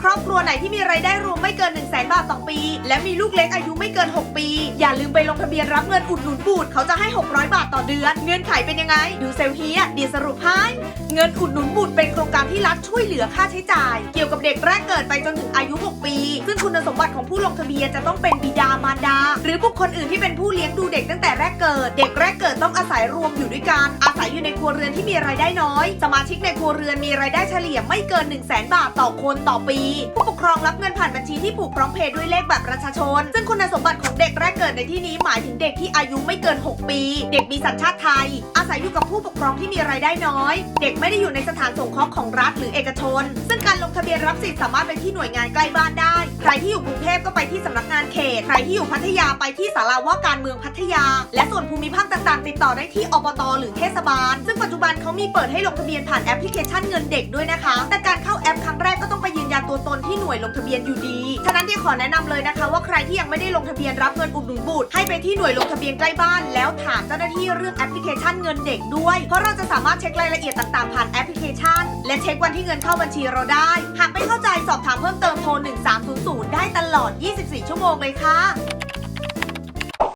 ครอบค รัวไหนที่มีรายได้รวมไม่เกิน 1 0 0 0 0แบาทต่อปี และมีลูกเล็กอายุไม่เกิน 6 ปี อย่าลืมไปลงทะเบียนรับเงินอุดหนุนบุตรเขาจะให้ 600 บาทต่อเดือน เงื่อนไขเป็นยังไง ดูเซลเฮียดีสรุปให้เงินอุดหนุนบุตรเป็นโครงการที่รัฐช่วยเหลือค่าใช้จ่าย เกี่ยวกับเด็กแรกเกิดไปจนถึงอายุ 6 ปี ซึ่งคุณสมบัติของผู้ลงทะเบียนจะต้องเป็นบิดามารดา หรือบุคคลอื่นที่เป็นผู้เลี้ยงดูเด็กตั้งแต่แรกเกิด เด็กแรกเกิดต้องอาศัยรวมอยู่ด้วยกัน อาศัยอยู่ในครัวเรือนที่มีรายได้น้อย สมาชิกในครัวเรือนมีรายได้เฉลี่ยไม่เกิน 1 0 0 0 0แบาทต่อคนต่อปีผู้ปกครองรับเงินผ่านบัญชีที่ผูกพร้อมเพย์ด้วยเลขบัตรประชาชน ซึ่งคุณสมบัติของเด็กแรกเกิดในที่นี้หมายถึงเด็กที่อายุไม่เกิน 6 ปี เด็กมีสัญชาติไทย อาศัยอยู่กับผู้ปกครองที่มีรายได้น้อย เด็กไม่ได้อยู่ในสถานสงเคราะห์ของรัฐหรือเอกชน ซึ่งการลงทะเบียนรับสิทธิ์สามารถไปที่หน่วยงานใกล้บ้านได้ ใครที่อยู่กรุงเทพก็ไปที่สำนักงานเขต ใครที่อยู่พัทยาไปที่ศาลาว่าการเมืองพัทยา และส่วนภูมิภาคต่างๆ ติดต่อได้ที่อบต หรือเทศบาล ซึ่งปัจจุบันเขามีเปิดให้ลงทะเบียนผ่านแอปพลิเคชันเงินเด็กด้วยนะคะแต่ ที่หน่วยลงทะเบียนอยู่ดี ฉะนั้นที่ขอแนะนำเลยนะคะ ว่าใครที่ยังไม่ได้ลงทะเบียนรับเงินอุดหนุนบุตรให้ไปที่หน่วยลงทะเบียนใกล้บ้าน แล้วถามเจ้าหน้าที่เรื่องแอปพลิเคชันเงินเด็กด้วย เพราะเราจะสามารถเช็ครายละเอียดต่างๆผ่านแอปพลิเคชัน และเช็ควันที่เงินเข้าบัญชีเราได้ หากไม่เข้าใจสอบถามเพิ่มเติมโทร 1300 ได้ตลอด 24 ชั่วโมงเลยค่ะ